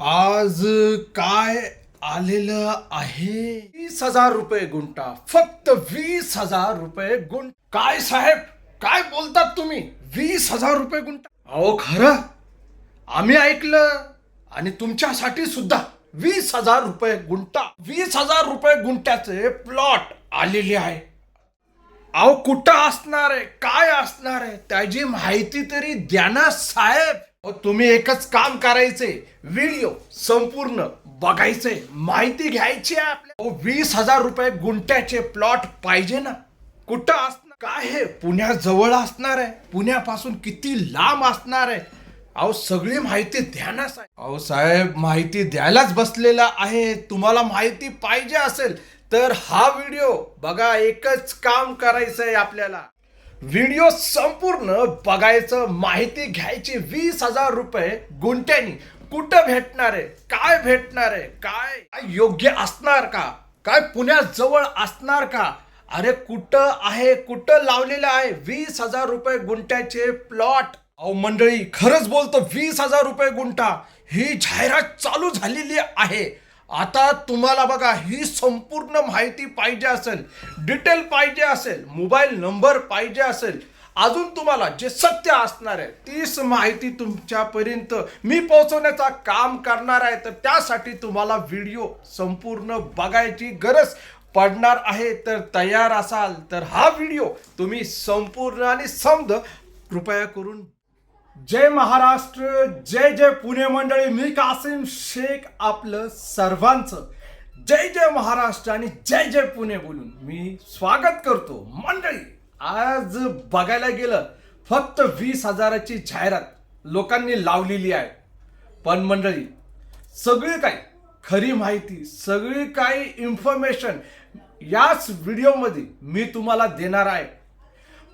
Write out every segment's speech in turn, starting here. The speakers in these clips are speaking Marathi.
आज काय आलेलं आहे? वीस हजार रुपये गुंटा फक्त वीस हजार रुपये गुंट काय साहेब? काय बोलतात तुम्ही? वीस हजार रुपये गुंटा अहो खरं? आम्ही ऐकलं आणि तुमच्यासाठी सुद्धा वीस हजार रुपये गुंटा वीस हजार रुपये गुंट्याचे प्लॉट आलेले आहे. अहो कुठं असणार आहे? काय असणार आहे? त्याची माहिती तरी द्या ना साहेब. तुम्ही एकच काम करायचंय व्हिडिओ संपूर्ण बघायचंय माहिती घ्यायची आहे आपल्या अहो, वीस हजार रुपये गुंट्याचे प्लॉट पाहिजे ना. कुठं असणार? काय हे? पुण्याजवळ असणार आहे. पुण्यापासून किती लांब असणार आहे? अहो सगळी माहिती द्या ना साहेब. अहो साहेब माहिती द्यायलाच बसलेला आहे. तुम्हाला माहिती पाहिजे असेल तर हा व्हिडिओ बघा एकच काम करायचंय आपल्याला. व्हिडिओ संपूर्ण बघायचं माहिती घ्यायची वीस हजार रुपये गुंट्यानी कुठं भेटणार आहे? काय भेटणार आहे? काय? काय योग्य असणार का? काय पुण्याजवळ असणार का? अरे कुठं आहे? कुठं लावलेलं आहे? वीस हजार रुपये गुंट्याचे प्लॉट. अहो मंडळी खरंच बोलतो वीस हजार रुपये गुंठा. ही जाहिरात चालू झालेली आहे. आता तुम्हाला बघा ही संपूर्ण माहिती पाहिजे असेल डिटेल पाहिजे असेल मोबाईल नंबर पाहिजे असेल अजून तुम्हाला जे सत्य असणार आहे तीच माहिती तुमच्यापर्यंत मी पोहोचवण्याचा काम करणार आहे. तर त्यासाठी तुम्हाला व्हिडिओ संपूर्ण बघायची गरज पडणार आहे. तर तयार असाल तर हा व्हिडिओ तुम्ही संपूर्ण आणि समज कृपया करून जय महाराष्ट्र जय जय पुणे मंडळी. मी कासिम शेख आपलं सर्वांचं. जय जय महाराष्ट्र आणि जय जय पुणे बोलून मी स्वागत करतो. मंडळी आज बघायला गेलं फक्त वीस हजाराची जाहिरात लोकांनी लावलेली आहे. पण मंडळी सगळी काही खरी माहिती सगळी काही इन्फॉर्मेशन याच व्हिडिओमध्ये मी तुम्हाला देणार आहे.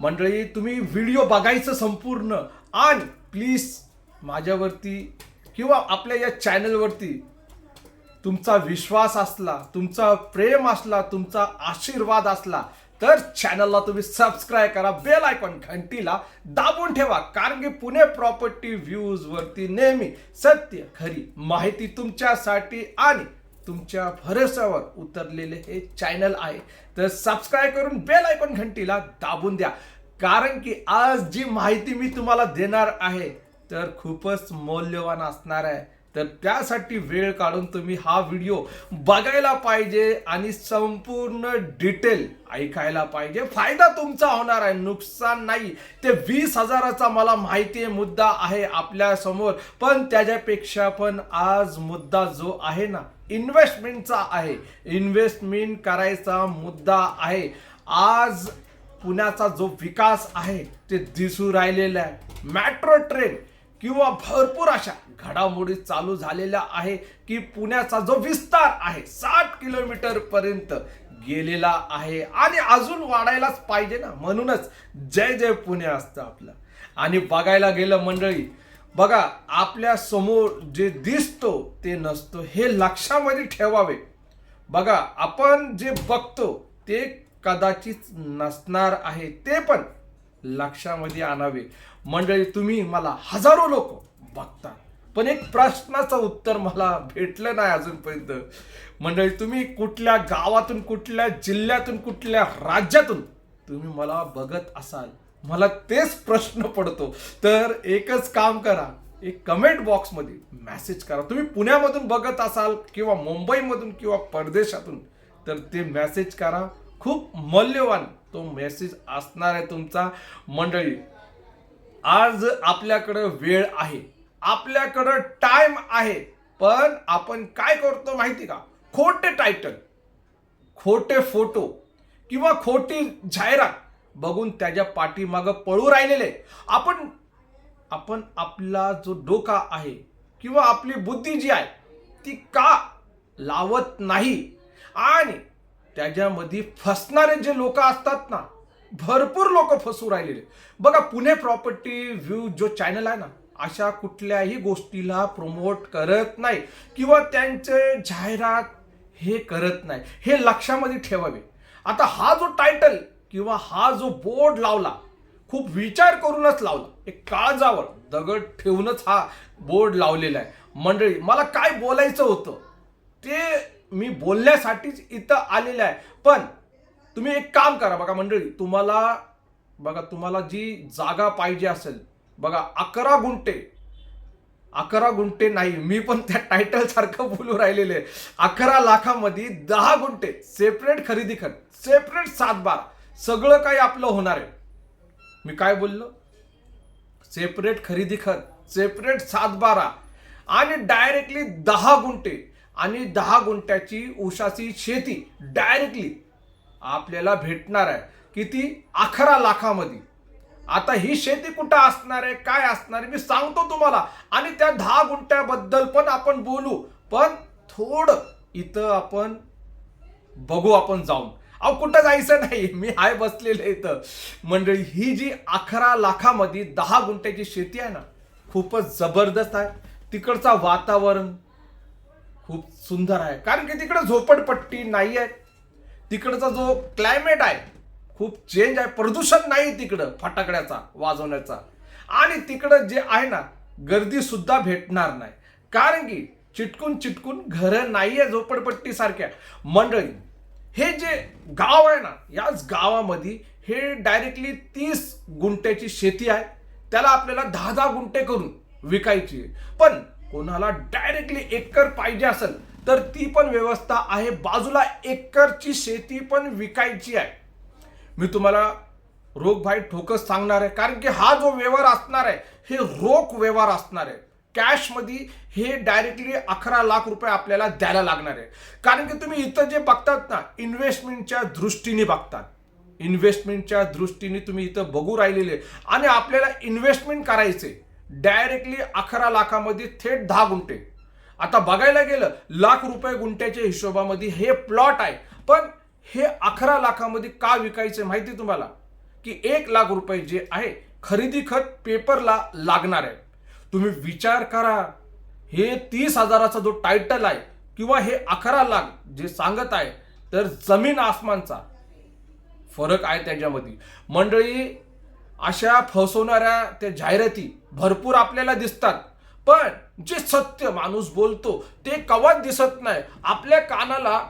मंडळी तुम्ही व्हिडिओ बघायचं संपूर्ण आणि प्लीज माझ्यावरती किंवा आपल्या या चॅनलवरती तुमचा विश्वास असला तुमचा प्रेम असला तुमचा आशीर्वाद असला तर चॅनलला तुम्ही सबस्क्राईब करा बेल आयकॉन घंटीला दाबून ठेवा कारण की पुणे प्रॉपर्टी व्ह्यूजवरती नेहमी सत्य खरी माहिती तुमच्यासाठी आणि तुमच्या भरोश्यावर उतरलेले हे चॅनल आहे. तर सबस्क्राईब करून बेल आयकॉन घंटीला दाबून द्या. कारण की आज जी माहिती मी तुम्हाला देणार आहे तर खूपच मौल्यवान असणार आहे. तर त्यासाठी वेळ काढून तुम्ही हा व्हिडिओ बघायला पाहिजे आणि संपूर्ण डिटेल ऐकायला पाहिजे. फायदा तुमचा होणार आहे नुकसान नाही. ते वीस हजाराचा मला माहिती आहे मुद्दा आहे आपल्यासमोर. पण त्याच्यापेक्षा पण आज मुद्दा जो आहे ना इन्व्हेस्टमेंटचा आहे. इन्व्हेस्टमेंट करायचा मुद्दा आहे. आज पुण्याचा जो विकास आहे ते दिसू राहिलेला आहे. मॅट्रो ट्रेन किंवा भरपूर अशा घडामोडी चालू झालेल्या आहे की पुण्याचा जो विस्तार आहे साठ किलोमीटर पर्यंत गेलेला आहे. आणि अजून वाढायलाच पाहिजे ना. म्हणूनच जय जय पुणे असतं आपलं. आणि बघायला गेलं मंडळी बघा आपल्यासमोर जे दिसतो ते नसतो. हे लक्षामध्ये ठेवावे. बघा आपण जे बघतो ते कदाचित नसणार आहे ते पण लक्षामध्ये आणावे. मंडळी तुम्ही मला हजारो लोक बघता पण एक प्रश्नाचं उत्तर मला भेटलं नाही अजूनपर्यंत. मंडळी तुम्ही कुठल्या गावातून कुठल्या जिल्ह्यातून कुठल्या राज्यातून तुम्ही मला बघत असाल मला तेच प्रश्न पडतो. तर एकच काम करा एक कमेंट बॉक्समध्ये मेसेज करा. तुम्ही पुण्यामधून बघत असाल किंवा मुंबईमधून किंवा परदेशातून तर ते मेसेज करा. खूप मौल्यवान तो मेसेज असणार आहे तुमचा. मंडळी आज आपल्याकडं वेळ आहे. आपल्याकडं टाइम आहे. पण आपण काय करतो माहिती का? खोटे टायटल खोटे फोटो किंवा खोटी जाहिरात बघून त्याच्या पाठीमागं पळू राहिलेले. आपण आपण आपला जो डोका आहे किंवा आपली बुद्धी जी आहे ती का लावत नाही? आणि त्याच्यामध्ये फसणारे जे लोक असतात ना भरपूर लोक फसू राहिलेले. बघा पुणे प्रॉपर्टी व्ह्यू जो चॅनल आहे ना अशा कुठल्याही गोष्टीला प्रमोट करत नाही किंवा त्यांचे जाहिरात हे करत नाही. हे लक्षामध्ये ठेवावे. आता हा जो टायटल किंवा हा जो बोर्ड लावला खूप विचार करूनच लावला. एक काळजावर दगड ठेवूनच हा बोर्ड लावलेला आहे. मंडळी मला काय बोलायचं होतं ते मी बोलण्यासाठीच इथं आलेलं आहे. पण तुम्ही एक काम करा बघा मंडळी तुम्हाला बघा तुम्हाला जी जागा पाहिजे असेल बघा अकरा गुंठे अकरा गुंठे नाही मी पण त्या टायटल सारखं बोलू राहिलेले अकरा लाखामध्ये दहा गुंठे सेपरेट खरेदी खत सेपरेट सातबार सगळं काही आपलं होणार आहे. मी काय बोललो? सेपरेट खरेदी खत सेपरेट सातबारा आणि डायरेक्टली दहा गुंठे. आणि दहा गुंठ्याची ऊसाची शेती डायरेक्टली आपल्याला भेटणार आहे. किती? अकरा लाखामध्ये. आता ही शेती कुठं असणार आहे? काय असणार आहे? मी सांगतो तुम्हाला. आणि त्या दहा गुंठ्याबद्दल पण आपण बोलू. पण थोडं इथं आपण बघू आपण जाऊन. अहो कुठं जायचं नाही. मी हाय बसलेलं आहे इथं. मंडळी ही जी अकरा लाखामध्ये दहा गुंठ्याची शेती आहे ना खूपच जबरदस्त आहे. तिकडचा वातावरण खूप सुंदर आहे. कारण की तिकडे झोपडपट्टी नाही आहे. तिकडचा जो क्लायमेट आहे खूप चेंज आहे. प्रदूषण नाही तिकडं फटाकड्याचा वाजवण्याचा. आणि तिकडं जे आहे ना गर्दी सुद्धा भेटणार नाही. कारण की चिटकून चिटकून घरं नाही आहे झोपडपट्टी सारख्या मंडळी हे जे गाव आहे ना याच गावामध्ये हे डायरेक्टली तीस गुंठ्याची शेती आहे. त्याला आपल्याला दहा दहा गुंठे करून विकायची पण कोणाला डायरेक्टली एकर पाहिजे असेल तर ती पण व्यवस्था आहे. बाजूला एकरची शेती पण विकायची आहे. मी तुम्हाला रोखभाई ठोकस सांगणार आहे कारण की हा जो व्यवहार असणार आहे हे रोख व्यवहार असणार आहे. कॅशमध्ये हे डायरेक्टली अकरा लाख रुपये आपल्याला द्यायला लागणार आहे. कारण की तुम्ही इथं जे बघतात ना इन्व्हेस्टमेंटच्या दृष्टीने बघतात. इन्व्हेस्टमेंटच्या दृष्टीने तुम्ही इथं बघू राहिलेले. आणि आपल्याला इन्व्हेस्टमेंट करायचे. डायरेक्टली अकरा लाखामध्ये थेट दहा गुंठे. आता बघायला गेलं लाख रुपये गुंठ्याच्या हिशोबामध्ये हे प्लॉट आहे. पण हे अकरा लाखामध्ये का विकायचे माहिती तुम्हाला? की एक लाख रुपये जे आहे खरेदी खत पेपरला लागणार आहे. तुम्ही विचार करा. हे तीस हजाराचा जो टायटल आहे किंवा हे अकरा लाख जे सांगत आहे तर जमीन आसमानचा. फरक आहे त्याच्यामध्ये. मंडळी अशा फसवणाऱ्या त्या जाहिराती भरपूर आपल्याला दिसतात. पण जे सत्य माणूस बोलतो ते कवाच दिसत नाही. आपल्या कानाला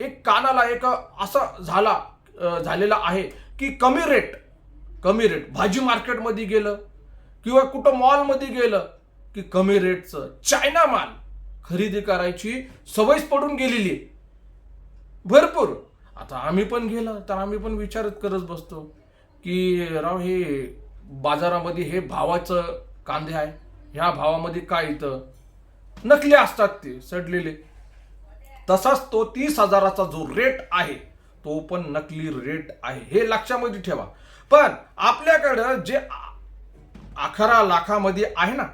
एक कानाला एक असा झाला झालेला आहे की कमी रेट कमी रेट भाजी मार्केटमध्ये गेलं किंवा कुठं मॉलमध्ये गेलं की कमी रेटचं चायना माल खरेदी करायची सवयच पडून गेलेली आहे. भरपूर. आता आम्ही पण गेलं तर आम्ही पण विचारच करत बसतो. की राव हे बाजारामध्ये हे भावाचं कांदे आहे. ह्या भावामध्ये काय इथं? नकली असतात ते सडलेले. तसाच तो तीस हजाराचा जो रेट आहे तो पण नकली रेट आहे. हे लक्षामध्ये ठेवा. पण आपल्याकडं जे अकरा लाखामध्ये आहे ना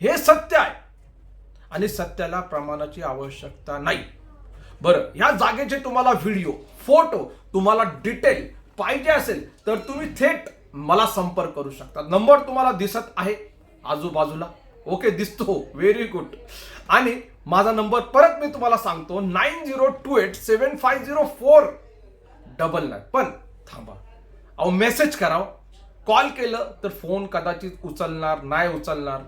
हे सत्य आहे. आणि सत्याला प्रमाणाची आवश्यकता नाही. बरं ह्या जागेचे तुम्हाला व्हिडिओ फोटो तुम्हाला डिटेल पाहिजे असेल तर तुम्ही थेट मला संपर्क करू शकता. नंबर तुम्हाला दिसत आहे आजूबाजूला. ओके दिसतो. व्हेरी गुड आणि माझा नंबर परत मी तुम्हाला सांगतो nine zero two eight seven five zero four double nine पण थांबा. अहो मेसेज करावं कॉल केलं तर फोन कदाचित उचलणार नाही उचलणार.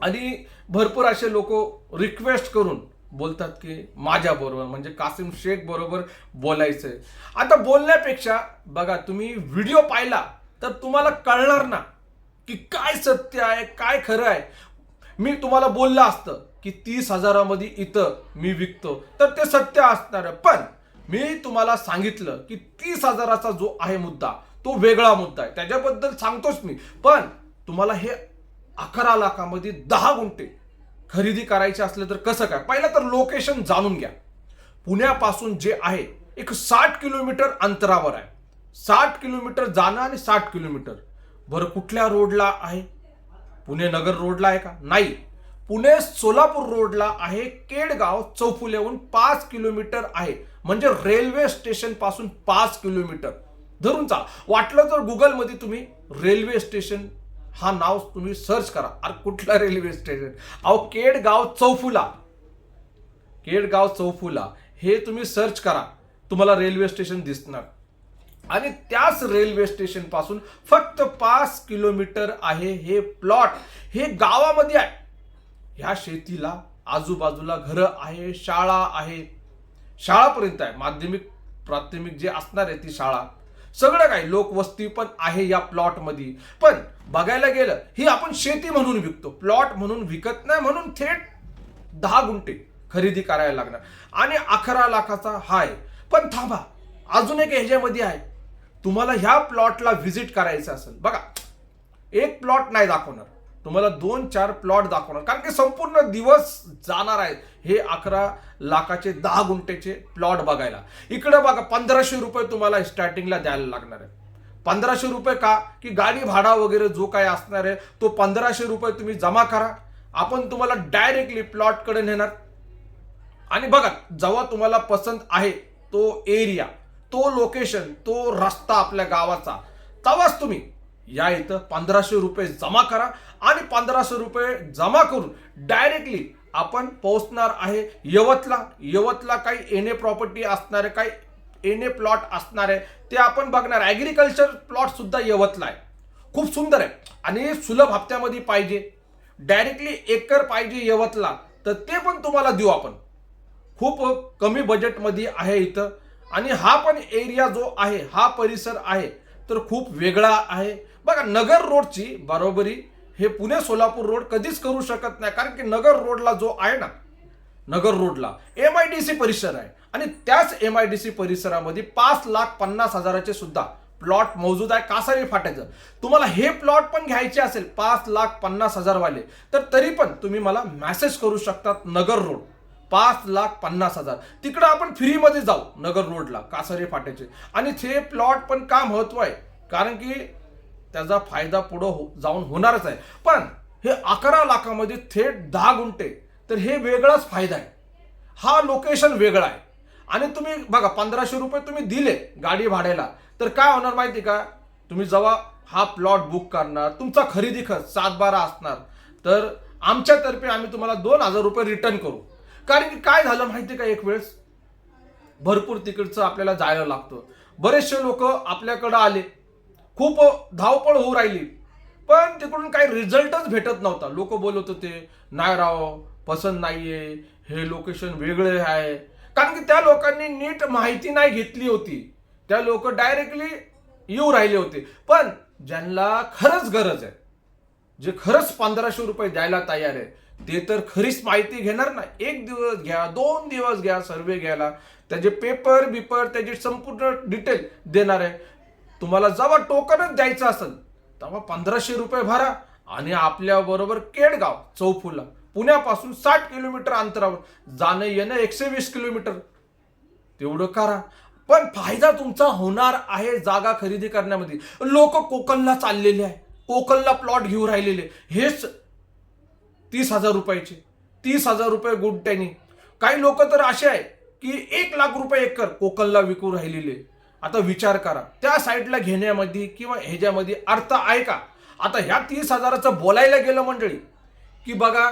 आणि भरपूर असे लोक रिक्वेस्ट करून बोलतात की माझ्याबरोबर म्हणजे कासिम शेख बरोबर बोलायचंय. आता बोलण्यापेक्षा बघा तुम्ही व्हिडिओ पाहिला तर तुम्हाला कळणार ना की काय सत्य आहे काय खरं आहे. मी तुम्हाला बोललं असतं की तीस हजारामध्ये इथं मी विकतो तर ते सत्य असणार पण मी तुम्हाला सांगितलं की तीस हजाराचा जो आहे मुद्दा तो वेगळा मुद्दा आहे. त्याच्याबद्दल सांगतोच मी. पण तुम्हाला हे अकरा लाखामध्ये दहा गुंठे खरेदी करायचे असले तर कसं काय? पहिलं तर लोकेशन जाणून घ्या. पुण्यापासून जे आहे एक साठ किलोमीटर अंतरावर आहे. साठ किलोमीटर जाणं आणि साठ किलोमीटर. बरं कुठल्या रोडला आहे? पुणे नगर रोडला आहे का? नाही. पुणे सोलापूर रोडला आहे केडगाव चौफुल्याहून पाच किलोमीटर आहे. म्हणजे रेल्वे स्टेशनपासून पाच किलोमीटर. धरून चाल. वाटलं तर गुगलमध्ये तुम्ही रेल्वे स्टेशन हा नाव तुम्ही सर्च करा. अरे कुठला रेल्वे स्टेशन अहो केडगाव चौफुला. केडगाव चौफुला. हे तुम्ही सर्च करा. तुम्हाला रेल्वे स्टेशन दिसणार. आणि त्याच रेल्वे स्टेशनपासून फक्त पाच किलोमीटर आहे हे प्लॉट हे गावामध्ये आहे. ह्या शेतीला आजूबाजूला घरं आहे शाळा आहे. शाळापर्यंत आहे. माध्यमिक प्राथमिक जे असणार आहे ती शाळा. सगळं काही लोकवस्ती पण आहे या प्लॉटमध्ये पण बघायला गेलं ही आपण शेती म्हणून विकतो. प्लॉट म्हणून विकत नाही म्हणून थेट दहा गुंठे खरेदी करायला लागणार. आणि अकरा लाखाचा हाय. पण थांबा अजून एक ह्याच्यामध्ये आहे. तुम्हाला ह्या प्लॉटला व्हिजिट करायचं असेल. बघा एक प्लॉट नाही दाखवणार. तुम्हाला दोन चार प्लॉट दाखवणार. कारण की संपूर्ण दिवस जाणार आहेत हे अकरा लाखाचे दहा गुंठेचे प्लॉट बघायला. इकडं बघा पंधराशे रुपये तुम्हाला स्टार्टिंगला द्यायला लागणार आहे. पंधराशे रुपये का? की गाडी भाडा वगैरे जो काय असणार आहे तो पंधराशे रुपये तुम्ही जमा करा. आपण तुम्हाला डायरेक्टली प्लॉटकडे नेणार. आणि बघा जेव्हा तुम्हाला पसंत आहे तो एरिया तो लोकेशन तो रस्ता आपल्या गावाचा तेव्हाच तुम्ही या इथं पंधराशे रुपये जमा करा. आणि पंधराशे रुपये जमा करून डायरेक्टली आपण पोहोचणार आहे यवतला. यवतला काही एने प्रॉपर्टी असणार आहे काही एने प्लॉट असणार आहे ते आपण बघणार. ॲग्रिकल्चर प्लॉटसुद्धा यवतला आहे. खूप सुंदर आहे. आणि सुलभ हप्त्यामध्ये पाहिजे. डायरेक्टली एकर पाहिजे यवतला तर ते पण तुम्हाला देऊ आपण. खूप कमी बजेटमध्ये आहे इथं. आणि हा पण एरिया जो आहे हा परिसर आहे तर खूप वेगळा आहे. बघा नगर रोडची बरोबरी हे पुणे सोलापूर रोड कधीच करू शकत नाही कारण की नगर रोडला जो आहे ना नगर रोडला एम आय डी सी परिसर आहे. आणि त्याच एम आय डी सी परिसरामध्ये पाच लाख पन्नास हजाराचे सुद्धा प्लॉट मौजूद आहे कासारी फाट्याचं? तुम्हाला हे प्लॉट पण घ्यायचे असेल पाच लाख पन्नास हजारवाले तर तरी पण तुम्ही मला मॅसेज करू शकतात नगर रोड पाच लाख पन्नास हजार. तिकडं आपण फ्रीमध्ये जाऊ नगर रोडला कासारी फाट्याचे? आणि ते प्लॉट पण का महत्त्व आहे? कारण की त्याचा फायदा पुढं हो जाऊन होणारच आहे. पण हे अकरा लाखामध्ये थेट दहा गुंठे तर हे वेगळाच फायदा आहे. हा लोकेशन वेगळा आहे. आणि तुम्ही बघा पंधराशे रुपये तुम्ही दिले गाडी भाड्याला तर काय होणार माहिती का? तुम्ही जेव्हा हा प्लॉट बुक करणार तुमचा खरेदी खर्च सात बारा असणार तर आमच्यातर्फे आम्ही तुम्हाला दोन हजार रुपये रिटर्न करू. कारण की काय झालं माहिती का एक वेळेस? भरपूर तिकडचं आपल्याला जायला लागतं. बरेचसे लोक आपल्याकडं आले खूप धावपळ होऊ राहिली. पण तिकडून काही रिझल्टच भेटत नव्हता. लोक बोलत होते नाही राव पसंत नाहीये. हे लोकेशन वेगळे आहे. कारण की त्या लोकांनी नीट माहिती नाही घेतली होती. त्या लोक डायरेक्टली येऊ राहिले होते. पण ज्यांना खरंच गरज आहे जे खरंच पंधराशे रुपये द्यायला तयार आहे ते तर खरीच माहिती घेणार ना. एक दिवस घ्या दोन दिवस घ्या सर्वे घ्यायला. त्याचे पेपर बिपर त्याची संपूर्ण डिटेल देणार आहे. तुम्हाला जेव्हा टोकनच द्यायचं असेल तेव्हा पंधराशे रुपये भरा आणि आपल्या बरोबर केडगाव चौफुला पुण्यापासून साठ किलोमीटर अंतरावर जाणं येणं एकशे वीस किलोमीटर. तेवढं करा. पण फायदा तुमचा होणार आहे जागा खरेदी करण्यामध्ये. लोक कोकणला चाललेले आहे. कोकणला प्लॉट घेऊन राहिलेले. हेच तीस हजार रुपयाचे. तीस हजार रुपये गुंट्यानी काही लोक तर असे आहे की एक लाख रुपये एकर कोकणला विकू राहिलेले. आता विचार करा. त्या साईडला घेण्यामध्ये किंवा ह्याच्यामध्ये अर्थ आहे का? आता ह्या तीस हजाराचं बोलायला गेलं मंडळी की बघा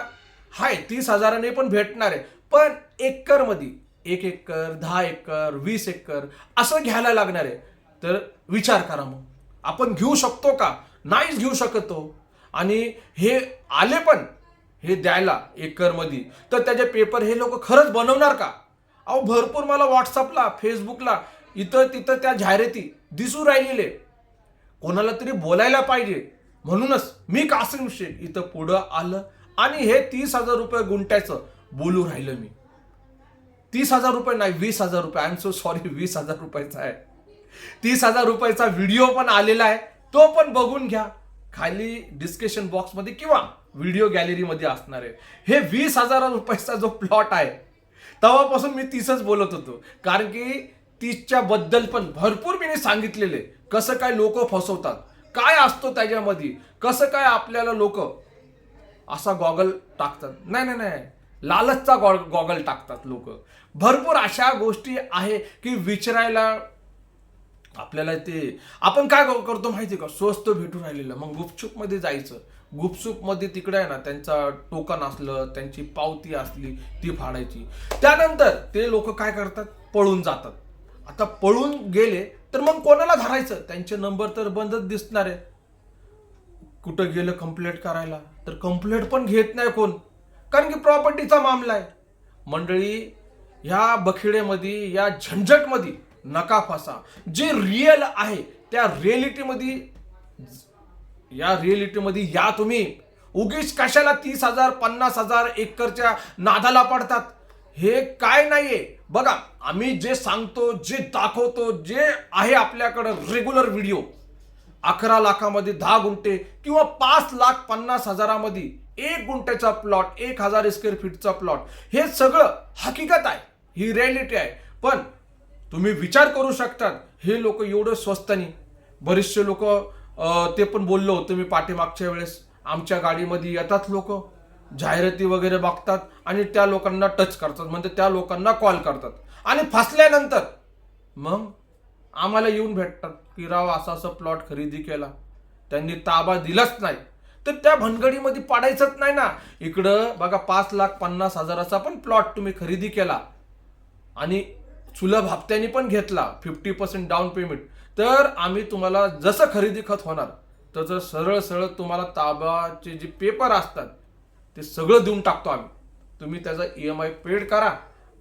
हाय तीस हजाराने पण भेटणार आहे पण एकरमध्ये एक एकर दहा एकर वीस एकर असं घ्यायला लागणार आहे. तर विचार करा मग. आपण घेऊ शकतो का? नाहीच घेऊ शकतो हो. आणि हे आले पण हे द्यायला एकरमध्ये. तर त्याचे पेपर हे लोक खरंच बनवणार का? अहो भरपूर मला व्हॉट्सअपला फेसबुकला इथं तिथं त्या जाहिराती दिसू राहिलेले. कोणाला तरी बोलायला पाहिजे. म्हणूनच मी कासिम शेख इथं पुढं आलं आणि हे तीस हजार रुपये गुंट्याचं बोलू राहिलं मी. तीस हजार रुपये नाही वीस हजार रुपये. आय एम सो सॉरी वीस हजार रुपयाचा आहे. तीस हजार रुपयाचा व्हिडिओ पण आलेला आहे. तो पण बघून घ्या. खाली डिस्कशन बॉक्समध्ये किंवा व्हिडिओ गॅलरीमध्ये असणार आहे. हे वीस हजार रुपयाचा जो प्लॉट आहे तेव्हापासून मी तीसच बोलत होतो. कारण की तीसच्या बद्दल पण भरपूर मी सांगितलेले. कसं काय लोक फसवतात? काय असतो त्याच्यामध्ये? कसं काय आपल्याला लोक असा गॉगल टाकतात? नाही नाही नाही. लालचचा गॉ गॉगल टाकतात लोक. भरपूर अशा गोष्टी आहे की विचारायला आपल्याला ते आपण काय करतो माहिती का? स्वस्त भेटून राहिलेलं. मग गुपचूपमध्ये जायचं. गुपचूपमध्ये तिकडे आहे ना त्यांचा टोकन असलं त्यांची पावती असली ती फाडायची. त्यानंतर ते लोक काय करतात? पळून जातात. आता पळून गेले तर मग कोणाला धरायचं? त्यांचे नंबर तर बंदच दिसणार आहे कुठं गेलं कंप्लेंट करायला? तर कंप्लेंट पण घेत नाही कोण. कारण की प्रॉपर्टीचा मामला आहे. मंडळी ह्या बखिडेमध्ये या झंझटमध्ये नका फसा. जे रिअल आहे त्या रिएलिटीमध्ये या रिएलिटीमध्ये या तुम्ही. उगीच कशाला तीस हजार पन्नास हजार एकरच्या नादाला पडतात? हे काय नाहीये. बघा आम्ही जे सांगतो जे दाखवतो जे आहे आपल्याकडं रेग्युलर व्हिडिओ अकरा लाखामध्ये दहा गुंठे किंवा पाच लाख पन्नास हजारामध्ये एक गुंठ्याचा प्लॉट एक हजार स्क्वेअर फीटचा प्लॉट हे सगळं हकीकत आहे ही रिॲलिटी आहे. पण तुम्ही विचार करू शकतात हे लोक एवढं स्वस्त नाही. बरेचसे लोक ते पण बोललो होतो मी पाठीमागच्या वेळेस आमच्या गाडीमध्ये येतात लोक. जाहिराती वगैरे बघतात आणि त्या लोकांना टच करतात. म्हणजे त्या लोकांना कॉल करतात. आणि फसल्यानंतर मग आम्हाला येऊन भेटतात की राव असा असं प्लॉट खरेदी केला. त्यांनी ताबा दिलाच नाही. तर त्या भनगडीमध्ये पाडायचंच नाही ना. इकडं बघा पाच लाख पन्नास हजाराचा पण प्लॉट तुम्ही खरेदी केला. आणि सुलभ हप्त्याने पण घेतला फिफ्टी पर्सेंट डाऊन पेमेंट तर आम्ही तुम्हाला जसं खरेदी खत होणार तसं सरळ सरळ तुम्हाला ताबाचे जे पेपर असतात ते सगळं देऊन टाकतो आम्ही. तुम्ही त्याचा ई एम आय पेड करा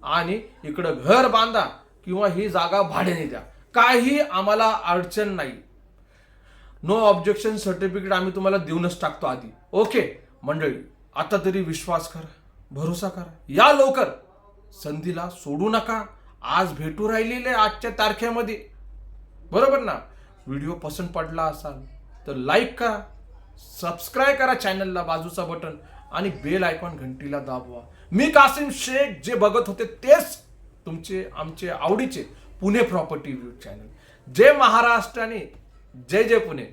आणि इकडं घर बांधा किंवा ही जागा भाड्याने द्या. काही आम्हाला अडचण नाही. नो ऑब्जेक्शन सर्टिफिकेट आम्ही तुम्हाला देऊनच टाकतो आधी. ओके मंडळी आता तरी विश्वास करा. भरोसा करा. या लवकर. संधीला सोडू नका. आज भेटू राहिलेले आजच्या तारखेमध्ये. बरोबर ना? व्हिडिओ पसंत पडला असाल तर लाईक करा. सबस्क्राईब करा चॅनलला बाजूचा बटन आणि बेल आयकॉन घंटीला दाबवा. मी कासिम शेख जे बघत होते तेच तुमचे आमचे आवडीचे पुणे प्रॉपर्टी व्ह्यू चॅनल. जय महाराष्ट्र आणि जय जय पुणे.